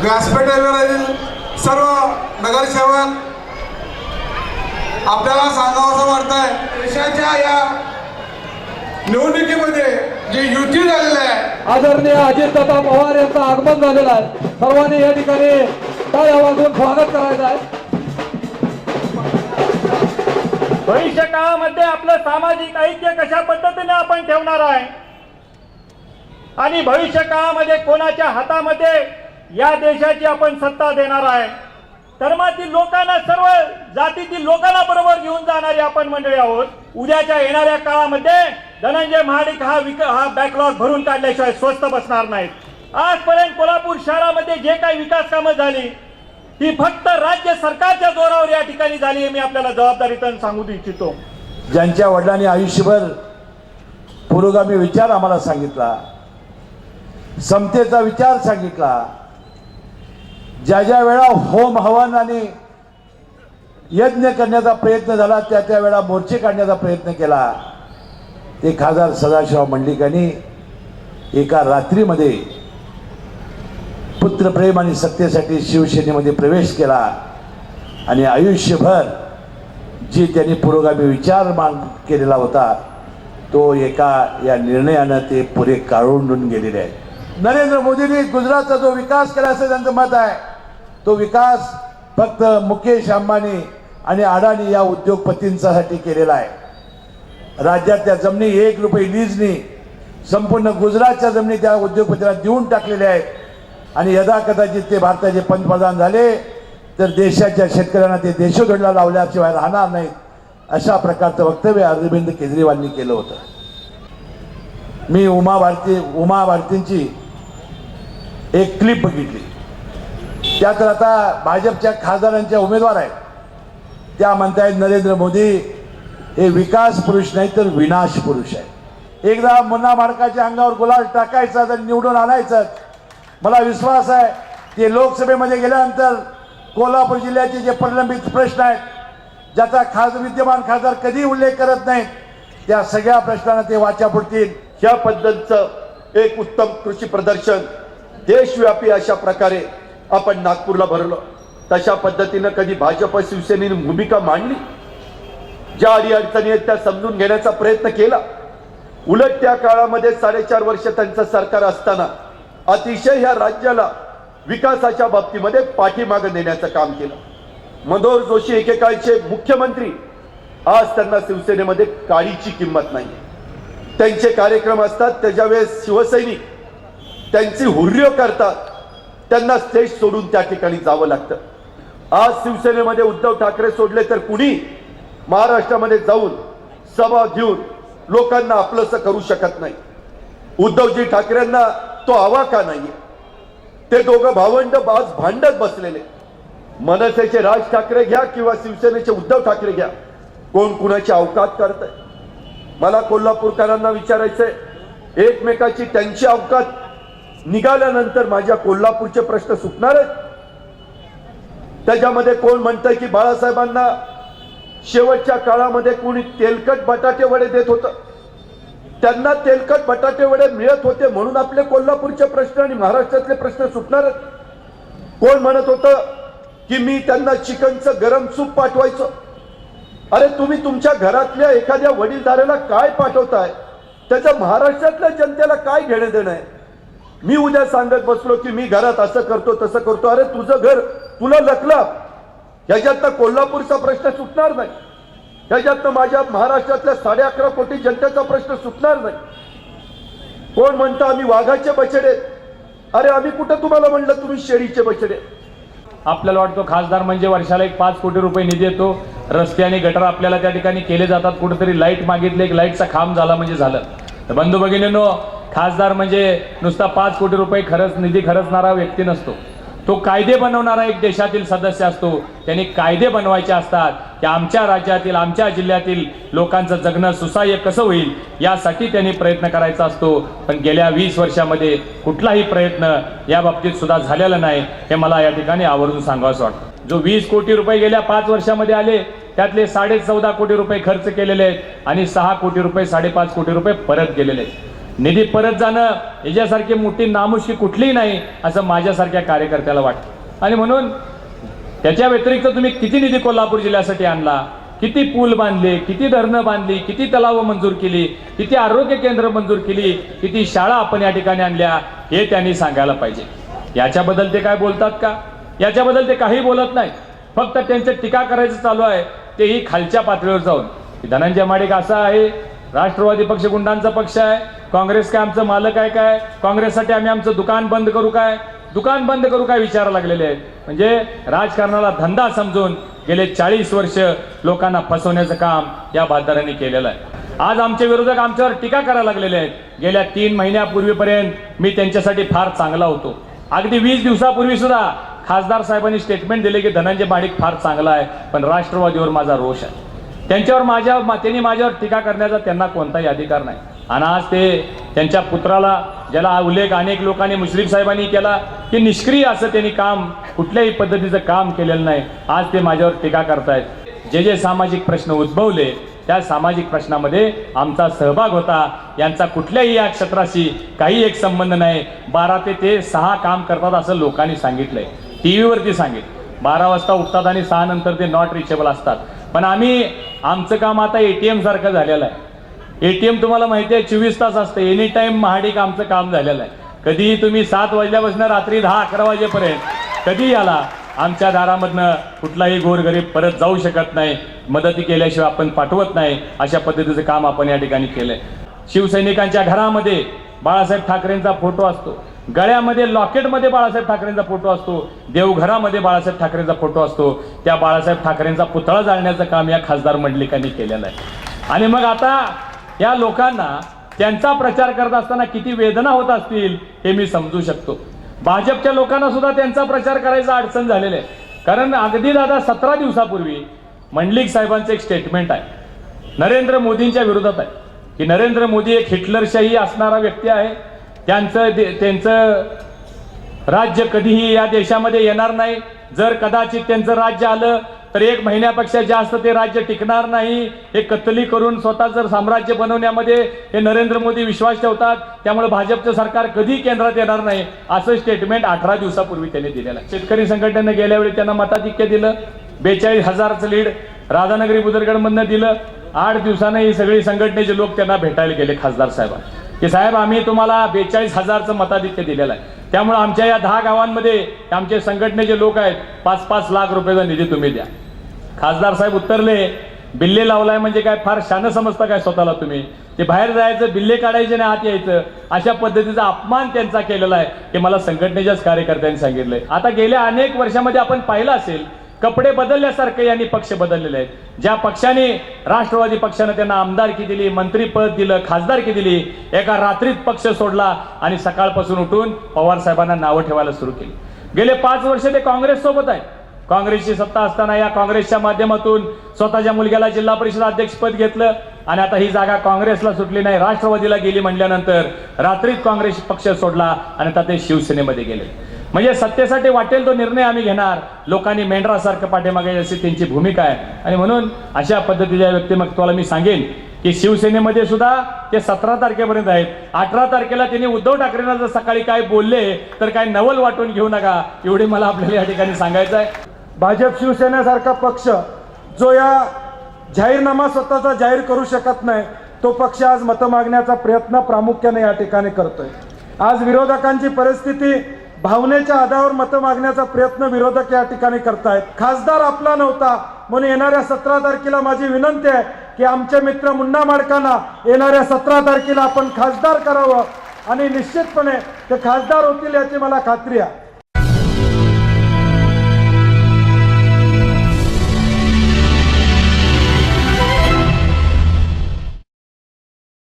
व्यासपीठावरील सर्व नगरसेवक. आपल्याला सांगावं वाटतंय देशाच्या या निवडणुकीमध्ये जी युती झालेली आहे आदरणीय अजितदादा पवार यांचं आगमन झालेलं आहे. सर्वांनी या ठिकाणी टाळ्या वाजवून स्वागत करायचं आहे. भविष्य काळामध्ये आपलं सामाजिक ऐक्य कशा पद्धतीने आपण ठेवणार आहे? आणि भविष्य काळामध्ये कोणाच्या हातामध्ये या देशाची आपण सत्ता देणार आहे. धर्मातील लोकांना सर्व जातीतील लोकांना बरोबर घेऊन जाणारी आपण मंडळी आहोत. उद्याच्या येणाऱ्या काळामध्ये धनंजय महाडिक हा विक हा बॅकलॉग भरून काढल्याशिवाय स्वस्त बसणार नाहीत. आजपर्यंत कोल्हापूर शहरामध्ये जे काही विकास कामं झाली ही फक्त राज्य सरकारच्या जोरावर या ठिकाणी झाली हे मी आपल्याला जबाबदारीतून सांगू इच्छितो. ज्यांच्या वडिलांनी आयुष्यभर पुरोगामी विचार आम्हाला सांगितला समतेचा विचार सांगितला ज्या ज्या वेळा होम हवन आणि यज्ञ करण्याचा प्रयत्न झाला त्या त्या वेळा मोर्चे काढण्याचा प्रयत्न केला. ते खासदार सदाशिव मंडलिकांनी एका रात्रीमध्ये पुत्रप्रेम आणि सत्तेसाठी शिवसेनेमध्ये प्रवेश केला आणि आयुष्यभर जी त्यांनी पुरोगामी विचार मान केलेला होता तो एका या निर्णयानं ते पुरे काढून गेलेले आहे नरेंद्र मोदींनी गुजरातचा जो विकास केला असं त्यांचं मत आहे तो विकास फक्त मुकेश अंबानी आणि अडाणी या उद्योगपतींसाठी केलेला आहे. राज्यातल्या जमिनी एक रुपये लीजनी संपूर्ण गुजरातच्या जमिनी त्या उद्योगपतीला देऊन टाकलेल्या आहेत. आणि यदा कदाचित ते भारताचे पंतप्रधान झाले तर देशाच्या शेतकऱ्यांना ते देशोधडला लावल्याशिवाय राहणार नाहीत अशा प्रकारचं वक्तव्य अरविंद केजरीवालनी केलं होतं. मी उमा भारती उमा भारतींची एक क्लिप बघितली. त्या तर आता भाजपच्या खासदारांच्या उमेदवार आहेत. त्या म्हणतायत नरेंद्र मोदी हे विकास पुरुष नाही तर विनाश पुरुष आहे एकदा मुन्ना माडकाच्या अंगावर गुलाल टाकायचा तर निवडून आणायचं मला विश्वास आहे की लोकसभेमध्ये गेल्यानंतर कोल्हापूर जिल्ह्याचे जे प्रलंबित प्रश्न आहेत ज्याचा खास विद्यमान खासदार कधी उल्लेख करत नाहीत त्या सगळ्या प्रश्नांना ते वाचा पुरतील ह्या पद्धतीचं एक उत्तम कृषी प्रदर्शन देशव्यापी अशा प्रकारे आपण नागपूरला भरलं. तशा पद्धतीनं कधी भाजप शिवसेनेने भूमिका मांडली? ज्या अडीअडचणी आहेत त्या समजून घेण्याचा प्रयत्न केला. उलट त्या काळामध्ये साडेचार वर्ष त्यांचं सरकार असताना अतिशय ह्या राज्याला विकासाच्या बाबतीमध्ये पाठीमागं नेण्याचं काम केलं. मनोहर जोशी एकेकाळचे मुख्यमंत्री. आज त्यांना शिवसेनेमध्ये काळीची किंमत नाही त्यांचे कार्यक्रम असतात त्याच्या वेळेस शिवसैनिक. त्यांची हुर्य करतात. त्यांना स्टेज सोडून त्या ठिकाणी जावं लागतं. आज शिवसेनेमध्ये उद्धव ठाकरे सोडले तर कुणी? महाराष्ट्रामध्ये जाऊन सभा घेऊन लोकांना आपलंसं करू शकत नाही. उद्धवजी ठाकरेंना तो आवा का नाहीये? ते दोघं भावंड बाज भांडत बसलेले. मनसेचे राज ठाकरे घ्या किंवा शिवसेनेचे उद्धव ठाकरे घ्या. कोण कुणाची अवकात करत मला कोल्हापूरकरांना विचारायचंय. एकमेकाची त्यांची अवकात निघाल्यानंतर माझ्या कोल्हापूरचे प्रश्न सुटणार आहेत त्याच्यामध्ये कोण म्हणतंय की बाळासाहेबांना शेवटच्या काळामध्ये कोणी तेलकट बटाटे वडे देत होतं? त्यांना तेलकट बटाटे वडे मिळत होते म्हणून आपले कोल्हापूरचे प्रश्न आणि महाराष्ट्रातले प्रश्न सुटणार आहेत कोण म्हणत होतं की मी त्यांना चिकनचं गरम सूप पाठवायचं? अरे तुम्ही तुमच्या घरातल्या एखाद्या वडीलधाऱ्याला काय पाठवताय? त्याचं महाराष्ट्रातल्या जनतेला काय घेणं देणं आहे? मी उद्या सांगत बसलो की मी घरात असं करतो तसं करतो. अरे तुझं घर तुला लकलं ह्याच्यातनं कोल्हापूरचा प्रश्न सुटणार नाही. ह्याच्यातनं माझ्या महाराष्ट्रातल्या साडे अकरा कोटी जनतेचा प्रश्न सुटणार नाही. कोण म्हणतं आम्ही वाघाचे बछडे? अरे आम्ही कुठं तुम्हाला म्हणलं तुम्ही शेळीचे बछडे? आपल्याला वाटतो खासदार म्हणजे वर्षाला एक पाच कोटी रुपये निधी येतो. रस्ते आणि गटर आपल्याला त्या ठिकाणी केले जातात. कुठेतरी लाइट मागितले एक लाईटचा खांब झाला म्हणजे झालं. तर बंधू भगिनींनो खासदार म्हणजे नुसता पाच कोटी रुपये खरंच निधी खरचणारा व्यक्ती नसतो. तो कायदे बनवणारा एक देशातील सदस्य असतो. त्यांनी कायदे बनवायचे असतात की आमच्या राज्यातील आमच्या जिल्ह्यातील लोकांचं जगणं सुसह्य कसं होईल यासाठी त्यांनी प्रयत्न करायचा असतो. पण गेल्या वीस वर्षामध्ये कुठलाही प्रयत्न या बाबतीत सुद्धा झालेला नाही हे मला या ठिकाणी आवर्जून सांगावंसं वाटतं. जो वीस कोटी रुपये गेल्या पाच वर्षामध्ये आले त्यातले साडे चौदा कोटी रुपये खर्च केलेले आहेत आणि सहा कोटी रुपये साडेपाच कोटी रुपये परत गेलेले आहेत. निधी परत जाणं याच्यासारखी मोठी नामुष्की कुठलीही नाही असं माझ्यासारख्या कार्यकर्त्याला वाटतं. आणि म्हणून त्याच्या व्यतिरिक्त तुम्ही किती निधी कोल्हापूर जिल्ह्यासाठी आणला? किती पूल बांधले? किती धरणं बांधली? किती तलाव मंजूर केली? किती आरोग्य केंद्र मंजूर केली? किती शाळा आपण या ठिकाणी आणल्या? हे त्यांनी सांगायला पाहिजे. याच्याबद्दल ते काय बोलतात का? याच्याबद्दल ते काही बोलत नाही. फक्त त्यांचं टीका करायचं चालू आहे. तेही खालच्या पातळीवर जाऊन. धनंजय माडिक असा आहे. राष्ट्रवादी पक्ष गुंडांचा पक्ष आहे. काँग्रेस काय आमचं मालक आहे काय? काँग्रेससाठी आम्ही आमचं दुकान बंद करू काय? दुकान बंद करू काय विचारा लागलेले आहेत? म्हणजे राजकारणाला धंदा समजून गेले चाळीस वर्ष लोकांना फसवण्याचं काम या बाददारांनी केलेलं आहे. आज आमचे विरोधक आमच्यावर टीका करायला लागलेले आहेत. गेल्या तीन महिन्यापूर्वीपर्यंत मी त्यांच्यासाठी फार चांगला होतो. अगदी वीस दिवसापूर्वी सुद्धा खासदार साहेबांनी स्टेटमेंट दिले की धनंजय माडिक फार चांगला आहे पण राष्ट्रवादीवर माझा रोष आहे. त्यांच्यावर माझ्या त्यांनी माझ्यावर टीका करण्याचा त्यांना कोणताही अधिकार नाही. आणि आज ते त्यांच्या पुत्राला ज्याला उल्लेख अनेक लोकांनी मुश्रीफ साहेबांनी केला की निष्क्रिय असं त्यांनी काम कुठल्याही पद्धतीचं काम केलेलं नाही. आज ते माझ्यावर टीका करतायत. जे जे सामाजिक प्रश्न उद्भवले त्या सामाजिक प्रश्नामध्ये आमचा सहभाग होता. यांचा कुठल्याही या क्षेत्राशी काही एक संबंध नाही. बारा ते ते सहा काम करतात असं लोकांनी सांगितलंय. टी व्हीवरती सांगितलं. बारा वाजता उठतात आणि सहा नंतर ते नॉट रिचेबल असतात. पण आम्ही आमचं काम आता एटीएम सारखं झालेलं आहे. ए टी एम तुम्हाला माहिती आहे चोवीस तास असतं. एनी टाईम महाडिक आमचं काम झालेलं आहे. कधीही तुम्ही सात वाजल्यापासून रात्री दहा अकरा वाजेपर्यंत कधी आला आमच्या दारामधनं कुठलाही गोरगरीब परत जाऊ शकत नाही. मदती केल्याशिवाय आपण पाठवत नाही. अशा पद्धतीचं काम आपण या ठिकाणी केलं आहे शिवसैनिकांच्या घरामध्ये बाळासाहेब ठाकरेंचा फोटो असतो. गळ्यामध्ये लॉकेटमध्ये बाळासाहेब ठाकरेंचा फोटो असतो. देवघरामध्ये बाळासाहेब ठाकरेंचा फोटो असतो. त्या बाळासाहेब ठाकरेंचा पुतळा जाळण्याचं काम या खासदार मंडलिकांनी केलेलं आहे. आणि मग आता या लोकांना त्यांचा प्रचार करत असताना किती वेदना होत असतील हे मी समजू शकतो. भाजपच्या लोकांना सुद्धा त्यांचा प्रचार करायचा अडचण झालेलं आहे. कारण अगदी दादा सतरा दिवसापूर्वी मंडलिक साहेबांचं एक स्टेटमेंट आहे. नरेंद्र मोदींच्या विरोधात आहे. की नरेंद्र मोदी एक हिटलरशाही असणारा व्यक्ती आहे. त्यांचं दे- त्यांचं राज्य कधीही या देशामध्ये येणार नाही. जर कदाचित त्यांचं राज्य आलं तर एक महिन्यापेक्षा जास्त ते राज्य टिकणार नाही. हे कत्तली करून स्वतः जर साम्राज्य बनवण्यामध्ये हे नरेंद्र मोदी विश्वास ठेवतात त्यामुळे भाजपचं सरकार कधी केंद्रात येणार नाही असं स्टेटमेंट अठरा दिवसापूर्वी त्यांनी दिलेलं आहे. शेतकरी संघटनेनं गेल्या वेळी त्यांना मताधिक्य दिलं बेचाळीस हजारचं लीड राधानगरी बुदरगडमधनं दिलं. आठ दिवसानं ही सगळी संघटनेचे लोक त्यांना भेटायला गेले खासदार साहेबांना. की साहेब आम्ही तुम्हाला बेचाळीस हजारचं मताधिक्य दिलेलं आहे. त्यामुळे आमच्या या दहा गावांमध्ये आमचे संघटनेचे लोक आहेत पाच पाच लाख रुपयाचा निधी तुम्ही द्या. खासदार साहेब उत्तरले बिल्ले लावलाय म्हणजे काय फार शान समजता काय स्वतःला तुम्ही? ते बाहेर जायचं बिल्ले काढायचे आणि आत यायचं. अशा पद्धतीचा अपमान त्यांचा केलेला आहे हे मला संघटनेच्याच कार्यकर्त्यांनी सांगितलंय. आता गेल्या अनेक वर्षामध्ये आपण पाहिलं असेल कपडे बदलल्यासारखे यांनी पक्ष बदललेले आहेत. ज्या पक्षाने राष्ट्रवादी पक्षानं त्यांना आमदारकी दिली मंत्रीपद दिलं खासदारकी दिली एका रात्रीत पक्ष सोडला आणि सकाळपासून उठून पवार साहेबांना नावं ठेवायला सुरू केली. गेले पाच वर्ष ते काँग्रेस सोबत आहे काँग्रेसची सत्ता असताना या काँग्रेसच्या माध्यमातून स्वतःच्या मुलग्याला जिल्हा परिषद अध्यक्षपद घेतलं आणि आता ही जागा काँग्रेसला सुटली नाही राष्ट्रवादीला गेली म्हणल्यानंतर रात्रीत काँग्रेस पक्ष सोडला आणि आता ते शिवसेनेमध्ये गेले. म्हणजे सत्तेसाठी वाटेल तो निर्णय आम्ही घेणार. लोकांनी मेंढरासारखं पाठीमागे अशी त्यांची भूमिका आहे. आणि म्हणून अशा पद्धतीच्या व्यक्तिमत्वाला मी सांगेन की शिवसेनेमध्ये सुद्धा ते सतरा तारखेपर्यंत आहेत. अठरा तारखेला त्यांनी उद्धव ठाकरेंना जर सकाळी काय बोलले तर काय नवल वाटून घेऊ नका एवढे मला आपल्याला या ठिकाणी सांगायचं आहे. भाजप शिवसेनेसारखा पक्ष जो या जाहीरनामा स्वतःचा जाहीर करू शकत नाही तो पक्ष आज मतं मागण्याचा प्रयत्न प्रामुख्याने या ठिकाणी करतोय. आज विरोधकांची परिस्थिती भावनेच्या आधारावर मतं मागण्याचा प्रयत्न विरोधक या ठिकाणी करतायत. खासदार आपला नव्हता म्हणून येणाऱ्या सतरा तारखेला माझी विनंती आहे की आमचे मित्र मुन्ना माडकांना येणाऱ्या सतरा तारखेला आपण खासदार करावं आणि निश्चितपणे ते खासदार होतील याची मला खात्री आहे.